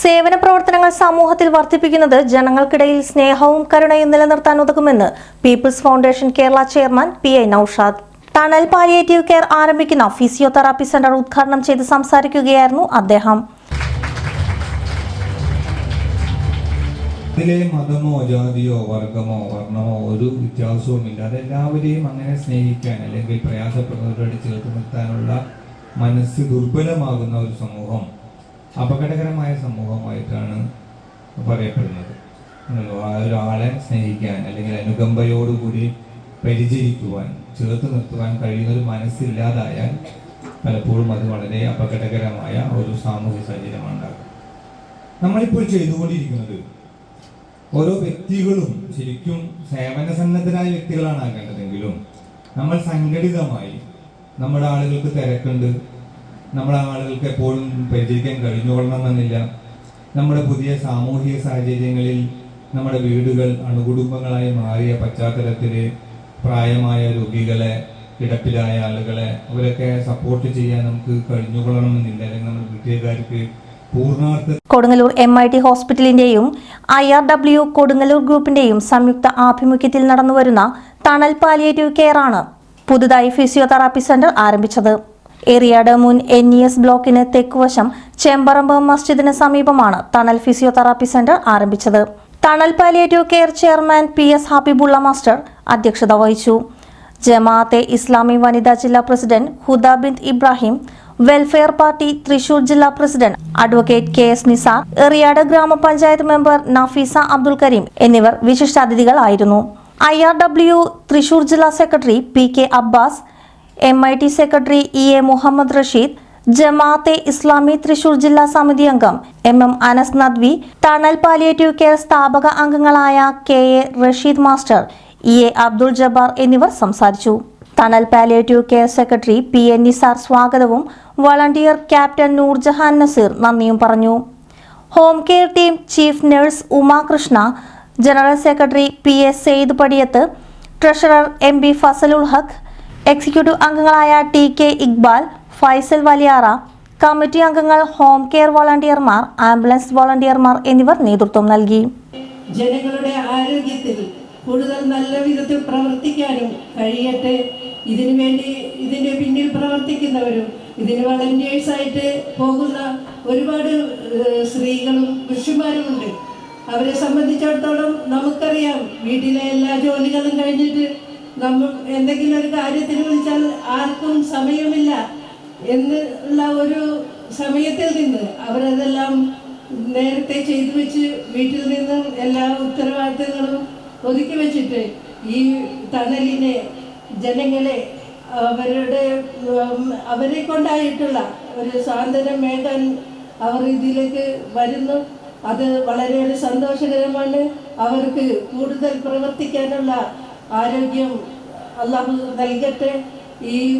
സേവന പ്രവർത്തനങ്ങൾ സമൂഹത്തിൽ വർദ്ധിപ്പിക്കുന്നത് ജനങ്ങൾക്കിടയിൽ സ്നേഹവും കരുണയും നിലനിർത്താൻ ഉതകുമെന്ന് people's foundation Kerala chairman P I Naushad. Thanal palliative care ആരംഭിക്കുന്ന ഫിസിയോതെറാപ്പി സെന്റർ ഉദ്ഘാടനം ചെയ്ത് സംസാരിക്കുകയായിരുന്നു അദ്ദേഹം. അതിലെ മതമോ ജാതിയോ വർഗമോ വർണമോ ഒരു വ്യത്യാസവും ഇല്ല അതെല്ലാവരെയും അങ്ങനെ സ്നേഹിക്കാൻ അല്ലെങ്കിൽ പ്രയാസപ്പെടുന്നവരോട് ചേർത്ത് നിർത്താനുള്ള മനസ്സ് ദുർബലമാകുന്ന ഒരു സമൂഹം അപകടകരമായ സമൂഹമായിട്ടാണ് പറയപ്പെടുന്നത്. ഒരാളെ സ്നേഹിക്കാൻ അല്ലെങ്കിൽ അനുകമ്പയോടുകൂടി പരിചരിക്കുവാൻ ചേർത്ത് നിർത്തുവാൻ കഴിയുന്ന ഒരു മനസ്സില്ലാതായാൽ പലപ്പോഴും അത് വളരെ അപകടകരമായ ഒരു സാമൂഹ്യ സാഹചര്യമാണ് നമ്മളിപ്പോൾ ചെയ്തുകൊണ്ടിരിക്കുന്നത് ഓരോ വ്യക്തികളും ശരിക്കും സേവന സന്നദ്ധരായ വ്യക്തികളാണ് ആകേണ്ടതെങ്കിലും നമ്മൾ സംഘടിതമായി നമ്മുടെ ആളുകൾക്ക് തിരക്കുണ്ട് നമ്മുടെ ആളുകൾക്ക് എപ്പോഴും പരിചരിക്കാൻ കഴിഞ്ഞുകൊള്ളണമെന്നില്ല. നമ്മുടെ പുതിയ സാമൂഹിക സാഹചര്യങ്ങളിൽ നമ്മുടെ വീടുകൾ അണുകുടുംബങ്ങളായി മാറിയ പശ്ചാത്തലത്തിൽ പ്രായമായ രോഗികളെ കിടപ്പിലായ ആളുകളെ അവരൊക്കെ സപ്പോർട്ട് ചെയ്യാൻ നമുക്ക് കഴിഞ്ഞുകൊള്ളണമെന്നില്ല. അല്ലെങ്കിൽ നമ്മുടെ വീട്ടുകാർക്ക് കൊടുങ്ങല്ലൂർ എം ഐ ടി ഹോസ്പിറ്റലിന്റെയും ഐ ആർ ഡബ്ല്യു കൊടുങ്ങല്ലൂർ ഗ്രൂപ്പിന്റെയും സംയുക്ത ആഭിമുഖ്യത്തിൽ നടന്നുവരുന്ന തണൽ പാലിയേറ്റീവ് കെയർ ആണ് പുതുതായി ഫിസിയോതെറാപ്പി സെന്റർ ആരംഭിച്ചത്. എറിയാട് മുൻ എൻ ഇ എസ് ബ്ലോക്കിന് തെക്കുവശം ചെമ്പറമ്പ് മസ്ജിദിന് സമീപമാണ് തണൽ ഫിസിയോതെറാപ്പി സെന്റർ ആരംഭിച്ചത്. Thanal palliative care chairman P S Habibulla master അധ്യക്ഷത വഹിച്ചു. ജമാഅത്തെ ഇസ്ലാമി വനിതാ ജില്ലാ president Huda Bint Ibrahim welfare party Thrissur ജില്ലാ president advocate K S Nisar Eriyad ഗ്രാമപഞ്ചായത്ത് മെമ്പർ നഫീസ അബ്ദുൽ കരീം എന്നിവർ വിശിഷ്ടാതിഥികളായിരുന്നു. ഐ ആർ ഡബ്ല്യു തൃശൂർ ജില്ലാ secretary P K Abbas M I T secretary E A Muhammad Rasheed Jamaat Islami Thrissur ജില്ലാ സമിതി അംഗം M M Anas Nadvi തണൽ palliative care സ്ഥാപക അംഗങ്ങളായ K A Rasheed master E A Abdul Jabbar എന്നിവർ സംസാരിച്ചു. Thanal palliative care secretary P N Nisar സ്വാഗതവും volunteer captain Noorjahan Naseer നന്ദിയും പറഞ്ഞു. Home care team chief nurse Umakrishna general secretary P S Saeed Padiyath treasurer M B Fazlul Haq executive അംഗങ്ങളായ T K Iqbal Faisal Valiyara committee അംഗങ്ങൾ home care വോളണ്ടിയർമാർ ambulance വോളണ്ടിയർമാർ എന്നിവർ നേതൃത്വം നൽകി. ജനങ്ങളുടെ ആരോഗ്യത്തിൽ കൂടുതൽ നല്ല വിധത്തിൽ പ്രവർത്തിക്കാനും കഴിയട്ടെ. ഇതിനു വേണ്ടി ഇതിന്റെ പിന്നിൽ പ്രവർത്തിക്കുന്നവരും ഇതിന് വളണ്ടിയേഴ്സായിട്ട് പോകുന്ന ഒരുപാട് സ്ത്രീകളും സ്ത്രീകളും പുരുഷന്മാരുമുണ്ട്. അവരെ സംബന്ധിച്ചിടത്തോളം നമുക്കറിയാം വീട്ടിലെ എല്ലാ ജോലികളും കഴിഞ്ഞിട്ട് നമ്മൾ എന്തെങ്കിലും ഒരു കാര്യത്തിന് വിളിച്ചാൽ ആർക്കും സമയമില്ല എന്നുള്ള ഒരു സമയത്തിൽ നിന്ന് അവരതെല്ലാം നേരത്തെ ചെയ്തു വെച്ച് വീട്ടിൽ നിന്നും എല്ലാ ഉത്തരവാദിത്തങ്ങളും ഒതുക്കി വെച്ചിട്ട് ഈ തണലിനെ ജനങ്ങളെ അവരുടെ അവരെ കൊണ്ടായിട്ടുള്ള ഒരു മേഖല അവർ ഇതിലേക്ക് വരുന്നു. അത് വളരെ സന്തോഷകരമാണ്. അവർക്ക് കൂടുതൽ പ്രവർത്തിക്കാനുള്ള ആരോഗ്യം അള്ളാഹു നൽകട്ടെ. ഈ